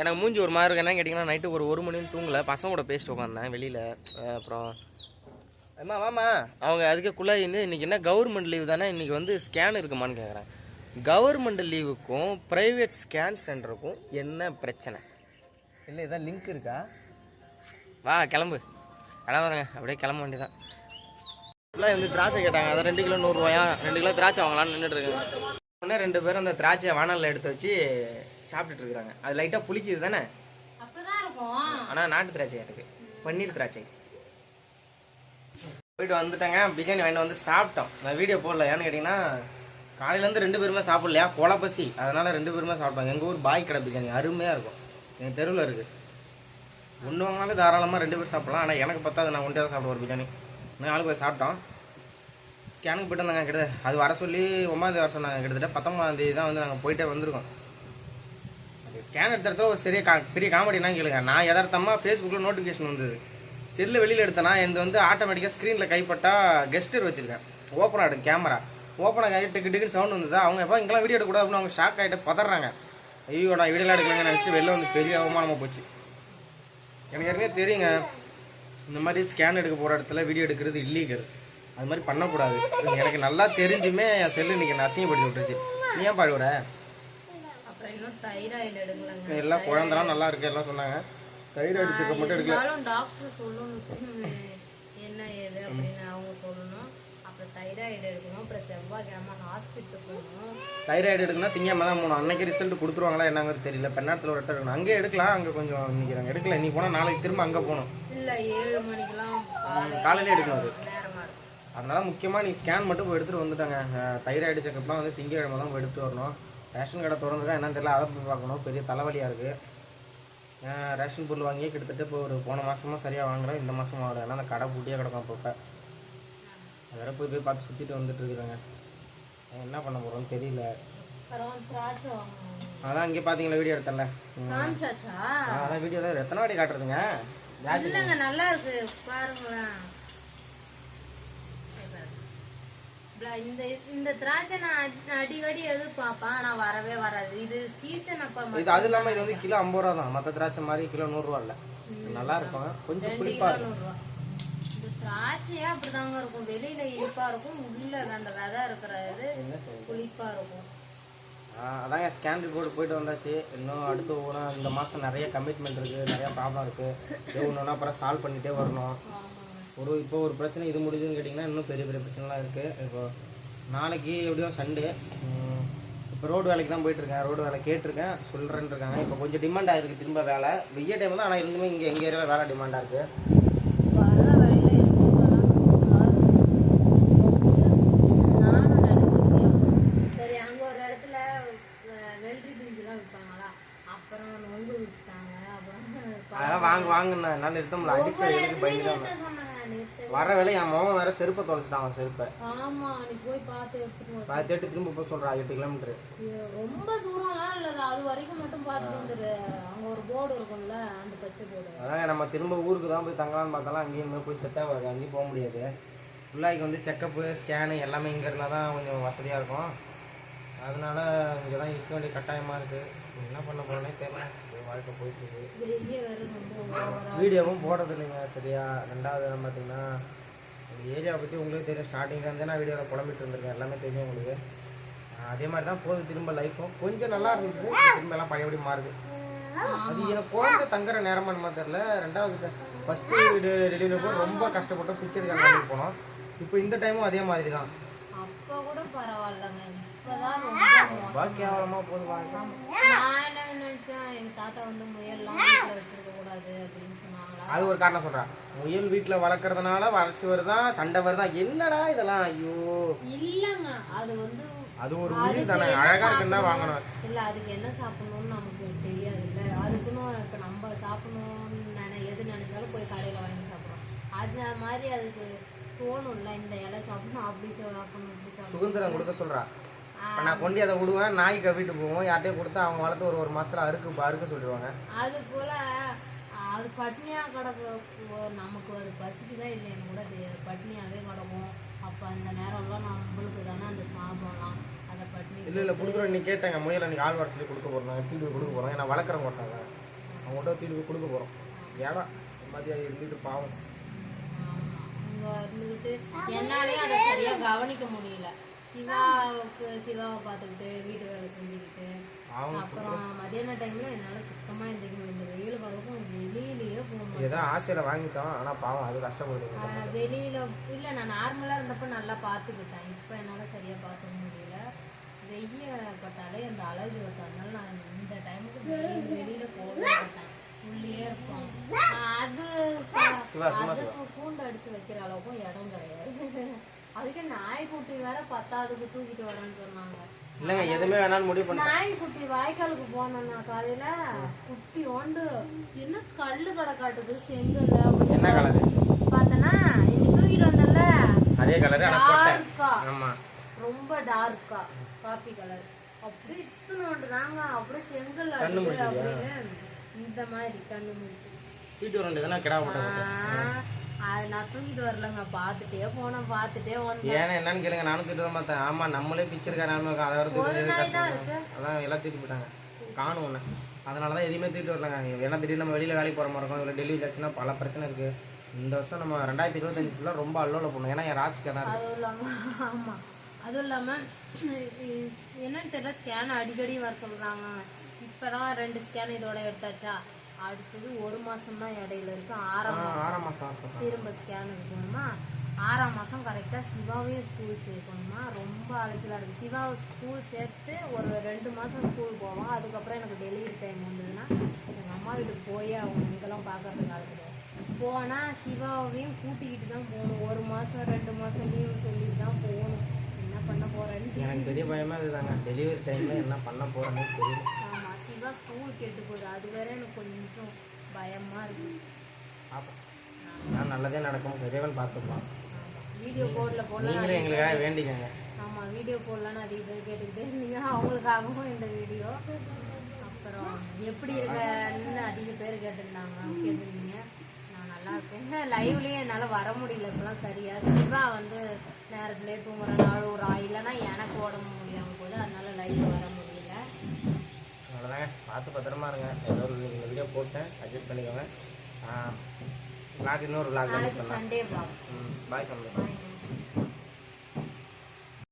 எனக்கு மூஞ்சி ஒரு மாதிரி இருக்கு. என்ன கேட்டிங்கன்னா நைட்டு ஒரு ஒரு மணி தூங்கல. பசங்க கூட பேசிட்டு உட்காந்தேன் வெளியில். அப்புறம் அம்மா வாமா அவங்க அதுக்குள்ளே இன்றைக்கி என்ன கவர்மெண்ட் லீவ் தானே? இன்றைக்கி வந்து ஸ்கேன் இருக்குமான்னு கேட்குறேன் கவர்மெண்ட் லீவுக்கும் ப்ரைவேட் ஸ்கேன் சென்டருக்கும் என்ன பிரச்சனை? இல்லை ஏதாவது லிங்க் இருக்கா? வா கிளம்பு. கிளம்புறேங்க அப்படியே கிளம்ப வேண்டியதான் ஃபுல்லாக வந்து திராட்சை கேட்டாங்க. அதை ரெண்டு கிலோ நூறுரூவாயா? ரெண்டு கிலோ திராட்சை வாங்கலாம்னு நின்றுட்டு இருக்காங்க உடனே ரெண்டு பேரும் அந்த திராட்சையை வானலில் எடுத்து வச்சு சாப்பிட்டுட்டு இருக்காங்க அது லைட்டாக புளிக்குது தானே? ஆனால் நாட்டு திராட்சை இருக்கு. பன்னீர் திராட்சை. போயிட்டு வந்துட்டாங்க. பிரியாணி வாங்கிட்டு வந்து சாப்பிட்டோம். நான் வீடியோ போடல. ஏன்னு கேட்டிங்கன்னா காலையிலேருந்து ரெண்டு பேருமே சாப்பிடலையா? கொலப்பசி. அதனால ரெண்டு பேருமே சாப்பிட்டோம் எங்கள் ஊர் பாய் கடை பிரியாணி. அருமையாக இருக்கும். எங்கள் தெருவில் இருக்குது ஒன்று வாங்கினாலும் தாராளமாக ரெண்டு பேர் சாப்பிடலாம். ஆனால் எனக்கு பத்தாது. நான் ஒன்றே தான் சாப்பிடுவேன் பிரியாணி. நான் ஆளுக்கு போய் சாப்பிட்டோம். ஸ்கேனுக்கு போயிட்டு வந்தாங்க கிட்டத்தட்ட. அது வர சொல்லி ஒன்பதாம் தேதி வர சொன்னாங்க. கிட்டத்தட்ட பத்தொன்பதாம் தேதி தான் வந்து நாங்கள் போயிட்டே வந்திருக்கோம். ஸ்கேன் எடுத்த இடத்துல ஒரு பெரிய கா பெரிய காமெடினா கேளுங்க. நான் யதார்த்தமாக ஃபேஸ்புக்கில் நோட்டிஃபிகேஷன் வந்தது. செல்லு வெளியில் எடுத்தேனா இது வந்து ஆட்டோமேட்டிக்காக ஸ்க்ரீனில் கைப்பட்டா கெஸ்டர் வச்சுருக்கேன். ஓப்பன் ஆகிடும் கேமரா ஓப்பன் ஆகி டிக்கு டிக்கு சவுண்ட் வந்ததா. அவங்க எப்போ இங்கெல்லாம் வீடியோ எடுக்கக்கூடாது அப்படின்னு அவங்க ஷாக் ஆகிட்டு பதறாங்க. ஐயோ நான் வீடியோலாம் எடுக்கலங்க நினச்சிட்டு வெளில வந்து பெரிய அவமானமாக போச்சு. எனக்கு ஏற்கனவே தெரியுங்க. இந்த மாதிரி ஸ்கேன் எடுக்க போகிற இடத்துல வீடியோ எடுக்கிறது இல்லீகல் அது மாதிரி பண்ணக்கூடாது. எனக்கு நல்லா தெரிஞ்சுமே என் செல்லு இன்னைக்கு என்னை அசிங்கப்படுத்தி விட்டுருச்சு நீ ஏன் பாடுவிட அப்புறம் இன்னும் தைராய்டு எடுக்கலங்க. எல்லாம் குழந்தெல்லாம் நல்லா இருக்கு எல்லாம் சொன்னாங்க. தைராய்டு செக்கப் மட்டும் எடுக்கல. இருந்தாலும் டாக்டர் சொல்லணும். என்ன ஏது அப்படின்னு அவங்க சொல்லணும். அப்புறம் தைராய்டு எடுக்கணும். அப்புறம் செவ்வாய்க்கிழமை ஹாஸ்பிட்டல் போகணும். தைராய்டு எடுக்கணும்னா திங்கம்மா தான் போகணும். அன்னைக்கு ரிசல்ட் கொடுத்துருவாங்களா என்னங்கிறது தெரியல. பெண்ணாத்தில் ஒரு இடத்துல இருக்கணும். அங்கே எடுக்கலாம். அங்கே கொஞ்சம் நாங்கள் எடுக்கல. நீ போனால் நாளைக்கு திரும்ப அங்கே போகணும். இல்ல ஏழு மணிக்கெல்லாம் காலையில எடுக்கணும் அது. அதனால முக்கியமாக நீ ஸ்கேன் மட்டும் போய் எடுத்துகிட்டு வந்துட்டாங்க. தைராய்டு செக்கப்லாம் வந்து திங்கக்கிழமை தான் போய் எடுத்துட்டு வரணும். ரேஷன் கடை திறந்துருக்கா என்னன்னு தெரியல. அதை போய் பார்க்கணும். பெரிய தலைவலியாக இருக்குது ரேஷன் பொருள் வாங்கியே கிட்டத்தட்ட இப்போ ஒரு போன மாதமும் சரியாக வாங்குறேன். இந்த மாதமும் வாங்குறேன் ஏன்னா அந்த கடை பூட்டியே கிடக்கும் அப்பப்போ அதெல்லாம் போய் போய் பார்த்து சுற்றிட்டு வந்துட்டு இருக்கிறாங்க. என்ன பண்ண போகிறோம்னு தெரியல. அதான் இங்கே பார்த்தீங்களா வீடியோ எடுத்தல அதான் வீடியோ எத்தனை வாட்டி காட்டுறதுங்க? நல்லா இருக்கு. பாருங்களேன். இந்த இந்த திராட்சை நான் அடி- அடிக்கடி எதிர்பார்ப்பேன் ஆனா வரவே வராது. இது சீசன் அப்ப இது அது இல்லாமல் இது வந்து கிலோ ஐம்பது ரூபா தான். மற்ற திராட்சை மாதிரி கிலோ நூறுரூவா இல்லை. நல்லா இருக்கும். கொஞ்சம் புளிப்பாக இருக்கும் திராட்சையே அப்படிதாங்க இருக்கும். வெளியில இனிப்பா இருக்கும் உள்ள அந்த விதை இருக்கிற இது என்ன செய்யுது? புளிப்பா இருக்கும். அதாங்க ஸ்கேன் ரிப்போர்ட் போயிட்டு வந்தாச்சு. இன்னும் அடுத்து ஒவ்வொன்றா இந்த மாதம் நிறைய கமிட்மெண்ட் இருக்குது நிறைய ப்ராப்ளம் இருக்குது ஒன்று ஒன்றா அப்புறம் சால்வ் பண்ணிகிட்டே வரணும். ஒரு இப்போ ஒரு பிரச்சனை இது முடிஞ்சுன்னு கேட்டிங்கன்னா இன்னும் பெரிய பெரிய பிரச்சனைலாம் இருக்குது இப்போ நாளைக்கு எப்படியும் சண்டே. இப்போ ரோடு வேலைக்கு தான் போயிட்டுருக்கேன். ரோடு வேலை கேட்டிருக்கேன். சொல்கிறேன்னு இருக்காங்க இப்போ கொஞ்சம் டிமாண்ட் ஆகிருக்கு திரும்ப வேலை. வெய்ய டைம் தான் ஆனால் இருந்துமே இங்கே எங்கள் ஏரியாவில் வேலை டிமாண்டாக இருக்குது அதான் வாங்க வாங்கண்ணா. என்னால் நிறுத்த அடிச்சு அடிச்ச எனக்கு வர வேலை என் மகன் வேறு செருப்பை தொலைச்சிட்டான் அவன் செருப்பை. ஆமா நீ போய் பார்த்து எடுத்துட்டு வா. திரும்ப போய் சொல்கிறான் எட்டு கிலோமீட்டரு. ரொம்ப தூரம்லாம் இல்ல அது வரைக்கும் மட்டும் பார்த்துட்டு வந்துரு. அங்க ஒரு போர்டு இருக்கும்ல அந்த பச்சை போர்டு. அதாங்க நம்ம திரும்ப ஊருக்கு தான் போய் தங்கலாம்னு பார்த்தாலும் அங்கேயும் போய் செட் ஆகாது அங்கேயும் போக முடியாது. ஃபுல்லாக வந்து செக்கப்பு ஸ்கேனு எல்லாமே இங்கே இருந்தால் தான் கொஞ்சம் வசதியாக இருக்கும். அதனால இங்கே தான் இருக்க வேண்டிய கட்டாயமாக இருக்குது என்ன பண்ண போகிறேனே தெரியல. வாழ்க்கை போயிட்டுருக்கு. வீடியோவும் போடுறது இல்லைங்க சரியா? ரெண்டாவது இடம் பார்த்தீங்கன்னா இந்த ஏரியா பற்றி உங்களுக்கு தெரியும். ஸ்டார்டிங்லேருந்தே நான் வீடியோவில் புலம்பிட்டு இருந்திருக்கேன். எல்லாமே தெரியும் உங்களுக்கு. அதே மாதிரி தான் போகுது திரும்ப லைஃப்பும் கொஞ்சம் நல்லா இருந்தது. திரும்ப எல்லாம் பழையபடி மாறுது. அது எனக்கு குழந்தை தங்குற நேரமா என்னமோ தெரியல. ரெண்டாவது ஃபர்ஸ்ட் டெலிவரி போது ரொம்ப கஷ்டப்பட்டு பிச்சை எடுக்க போனோம். இப்போ இந்த டைமும் அதே மாதிரி தான். அப்ப கூட பரவாயில்லங்க. இப்பதான் ரொம்ப கேவலமாக போகுது எங்க தாத்தா வந்து முயல்லாம் வீட்டுல வச்சிருக்க கூடாது அப்படின்னு சொன்னாங்களா? அது ஒரு காரணம் சொல்கிறேன் முயல் வீட்டில் வளர்க்குறதுனால வறட்சி வருதா சண்டை வருதா? என்னடா இதெல்லாம்? ஐயோ. இல்லங்க. அது வந்து அது ஒரு உயிர் தானே. அழகாக இருக்குன்னு வாங்கணும். இல்ல அதுக்கு என்ன சாப்பிடணும்னு நமக்கு தெரியாது இல்ல அதுக்குன்னு இப்ப நம்ம சாப்பிடணும்னு நினை எது நினைச்சாலும் போய் கடையில வாங்கி சாப்பிடுறோம் அது மாதிரி அதுக்கு தோணும்ல இந்த இலை சாப்பிடணும் அப்படி சாப்பிடணும் சுதந்திரம் கொடுக்க சொல்கிறா இப்போ நான் கொண்டு அதை விடுவேன் நாய் கவிட்டு போவோம் யார்ட்டையும் கொடுத்தா அவங்க வளர்த்து ஒரு ஒரு மாசத்துல அறுக்கு அறுக்க சொல்லிடுவாங்க. அது போல அது பட்னியா கிடக்கு. ஓ, நமக்கு அது பசிக்குதா இல்லையான்னு கூட தெரியாது. பட்னியாவே கிடக்கும். அப்போ அந்த நேரம்லாம் நம்மளுக்கு தானே அந்த சாப்பிடலாம் அதை பட்னி இல்லை இல்லை கொடுக்குறோம் நீ கேட்டாங்க. முயலை நீ ஆள் வர சொல்லி கொடுக்க போகிறோம் நாங்கள் தீட்டு போய் கொடுக்க போகிறோம் ஏன்னா வளர்க்குறவங்க ஒருத்தாங்க. அவங்கள்ட்ட போய் கொடுக்க போகிறோம் ஏடா மதியம் இருந்துட்டு பாவம். இருந்துகிட்டு என்னாலயும் அதை சரியா கவனிக்க முடியல. சிவாவுக்கு சிவாவை பார்த்துக்கிட்டு வீட்டு வேலை செஞ்சுக்கிட்டு அப்புறம் மதியான டைம்ல என்னால சுத்தமா எந்திரிக்க முடியல. வெயில் காலத்துக்கும் வெளியிலயே போக மாட்டேன் ஏதோ ஆசையில் வாங்கிட்டோம் ஆனால் பாவம் அது கஷ்டப்படுது வெளியில இல்ல நான் நார்மலா இருந்தப்ப நல்லா பார்த்துக்கிட்டேன். இப்ப என்னால சரியா பார்த்துக்க முடியல. வெய்ய பட்டாலே அந்த அலர்ஜி வருது அதனால நான் இந்த டைமுக்கு வெளியில போகவே மாட்டேன். உள்ளே இருப்போம் அது அதுக்கு கூண்டு அடிச்சு வைக்கிற அளவுக்கும் இடம் கிடையாது. அதுக்கு நாய்க்குட்டி வேற பத்தாவதுக்கு தூக்கிட்டு வரேன்னு சொன்னாங்க. இல்லைங்க எதுவுமே வேணாலும் முடிவு பண்ண நாய்க்குட்டி வாய்க்காலுக்கு போனோம்னா காலையில குட்டி ஓண்டு என்ன கல்லு கடை காட்டுது செங்கல் அப்படின்னு என்ன கலரு? பார்த்தனா இது தூக்கிட்டு வந்தல அதே கலரு டார்க்கா ஆமாம் ரொம்ப டார்க்கா காப்பி கலர். அப்படியே இத்தனோண்டு தாங்க அப்படியே செங்கல்? அப்படியே இந்த மாதிரி கண்ணு முடிச்சு வீட்டு வர வேண்டியதுனா கிடா அது நான் தூக்கிட்டு வரலங்க பார்த்துட்டே போனேன் பார்த்துட்டே வந்தேன் ஏன்னா என்னன்னு கேளுங்க நானும் திட்டு தான் பார்த்தேன் ஆமா நம்மளே பிச்சிருக்கா நானும் அதை வர திட்டு அதான் எல்லாம் தூக்கி போட்டாங்க காணும் ஒன்று அதனால தான் எதுவுமே தூக்கிட்டு வரலங்க. ஏன்னா திடீர்னு நம்ம வெளியில் வேலைக்கு போகிற மாதிரி இருக்கும். டெலிவரி ஆச்சுன்னா பல பிரச்சனை இருக்குது இந்த வருஷம் நம்ம ரெண்டாயிரத்தி இருபத்தஞ்சு ஃபுல்லாக ரொம்ப அல்லோல போகணும் ஏன்னா என் ராசிக்கு தான் அதுவும் இல்லாம ஆமா. அதுவும் இல்லாம இ- என்னன்னு தெரியல ஸ்கேன் அடிக்கடி வர சொல்றாங்க. இப்பதான் ரெண்டு ஸ்கேன் இதோட எடுத்தாச்சா? அடுத்தது ஒரு மாசம் தான் இடையில இருக்கு. ஆறாம் மாசம். ஆறாம் மாதம் திரும்ப ஸ்கேன் எடுக்கணுமா? ஆறாம் மாசம் கரெக்டா சிவாவையும் ஸ்கூல் சேர்க்கணுமா? ரொம்ப அலைச்சலா இருக்கு. சிவாவை ஸ்கூல் சேர்த்து ஒரு ரெண்டு மாசம் ஸ்கூல் போவோம் அதுக்கப்புறம் எனக்கு டெலிவரி டைம் வந்ததுன்னா எங்க அம்மா வீட்டுக்கு போய் அவங்க இங்கெல்லாம் பார்க்கறதுக்கு ஆள் கிடையாது. போனா சிவாவையும் கூட்டிக்கிட்டு தான் போகணும். ஒரு மாசம் ரெண்டு மாசம் லீவு சொல்லிட்டு தான் போகணும். என்ன பண்ண போறேன்னு எனக்கு பெரிய பயமா இதுதாங்க டெலிவரி டைமில் என்ன பண்ண போகிறேன்னு தெரியல. சிவா ஸ்கூல் கெட்டு போகுது. அது வேற எனக்கு கொஞ்சம் பயமா இருக்கு. பார்ப்போம் நான் நல்லதே நடக்கும். இறைவன் பார்த்துப்பான். வீடியோ போர்டில் போடலாம் நீங்களும் எங்களுக்காக வேண்டிக்கங்க. ஆமா வீடியோ போடலான்னு அதிக பேர் கேட்டுக்கிட்டே இருந்தீங்க. அவங்களுக்காகவும் இந்த வீடியோ அப்புறம் எப்படி இருக்கன்னு அதிக பேர் கேட்டிருந்தாங்க. கேட்டிருந்தீங்க. நான் நல்லா இருக்கேன். லைவ்லயே என்னால வர முடியல. இப்பெல்லாம் சரியா. சிவா வந்து நேரத்திலே தூங்குற நாள் ஒரு இல்லைன்னா எனக்கு உடம்பு முடியாம போகுது. அதனால லைவ் வர பார்த்து பத்திரமா இருங்க. ஏதோ ஒரு இந்த வீடியோ போட்டேன். அட்ஜஸ்ட் பண்ணிக்கோங்க. விளாக் இன்னொரு விளாக் vlog. பாய் சொல்லலாம்